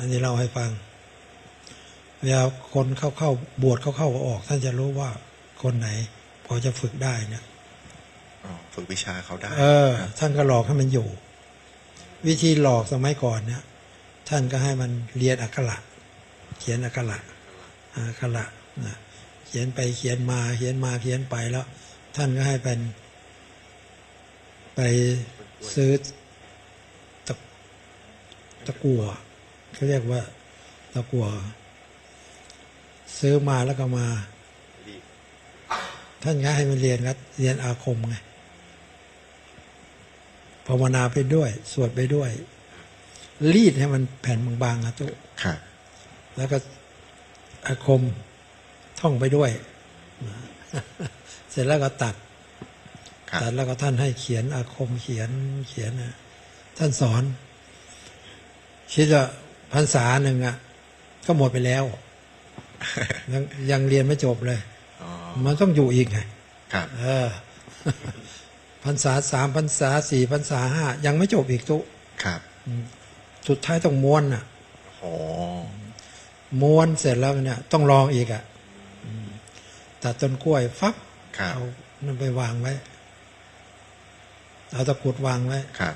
อันนี้เราให้ฟังเวลาคนเข้าเข้าบวชเข้าเข้าออกท่านจะรู้ว่าคนไหน พอจะฝึกได้เนี่ยอ๋อฝึกวิชาเขาได้ เออครับท่านก็หลอกให้มันอยู่ วิธีหลอกสมัยก่อนเนี่ยท่านก็ให้มันเรียนอักขระเขียนอักขระอักขระนะเขียนไปเขียนมา เขียนมาเขียนไปแล้ว ท่านก็ให้เป็น ไปซื้อตะตะกัว เขาเรียกว่าตะกัวซื้อมาแล้วก็มา ท่านก็ให้มันเรียนครับเรียนอาคมไงภาวนาไปด้วย สวดไปด้วย รีดให้มันแผ่นบางๆอะตุครับแล้วก็อาคมท่องไปด้วย เสร็จแล้วก็ตัดครับตัดแล้วก็ท่านให้เขียนอาคมเขียนเขียนนะท่านสอนคิดว่า พรรษาหนึ่งอะ ก็หมดไปแล้ว ยังยังเรียนไม่จบเลยอ๋อมันต้องอยู่อีกไงครับเออพรรษาสามพรรษาสี่พรรษาห้ายังไม่จบอีกตุครับสุดท้ายต้องม้วนอะอ๋อม้วนเสร็จแล้วเนี่ย ต้องลองอีกอะอืมตัดต้นกล้วยฟับครับเอานั่นไปวางไว้เอาตะกรุดวางไว้ครับ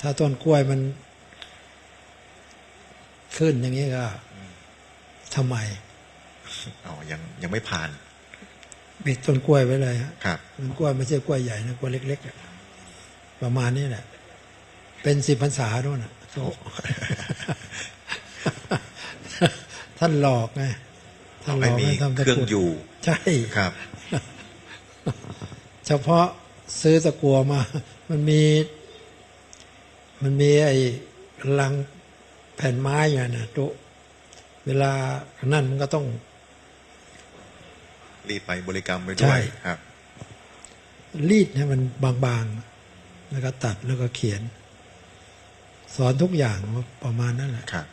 ถ้าต้นกล้วยมัน ขึ้นอย่างนี้ก็ทำไมอ๋อยังยังไม่ผ่านปิดต้นกล้วยไว้เลยฮะครับต้นกล้วยไม่ใช่กล้วยใหญ่นะกล้วยเล็กๆอะประมาณนี้แหละเป็นสิบพรรษาด้วยนะโอ้ท่านหลอกไงท่านหลให้อกมีให้ทำตะเครื่อกงรุดอยู่ ใช่ครับ เฉพาะซื้อตะกัวมา มันมี มันมีไอ้ลัง แผ่นไม้อยู่นะตุเวลานั่นมันก็ต้อง รีบไปบริกรรมไปใช่ด้วยครับ รีดให้มันบางๆ แล้วก็ตัดแล้วก็เขียน สอนทุกอย่างว่าประมาณนั้นแหละครับ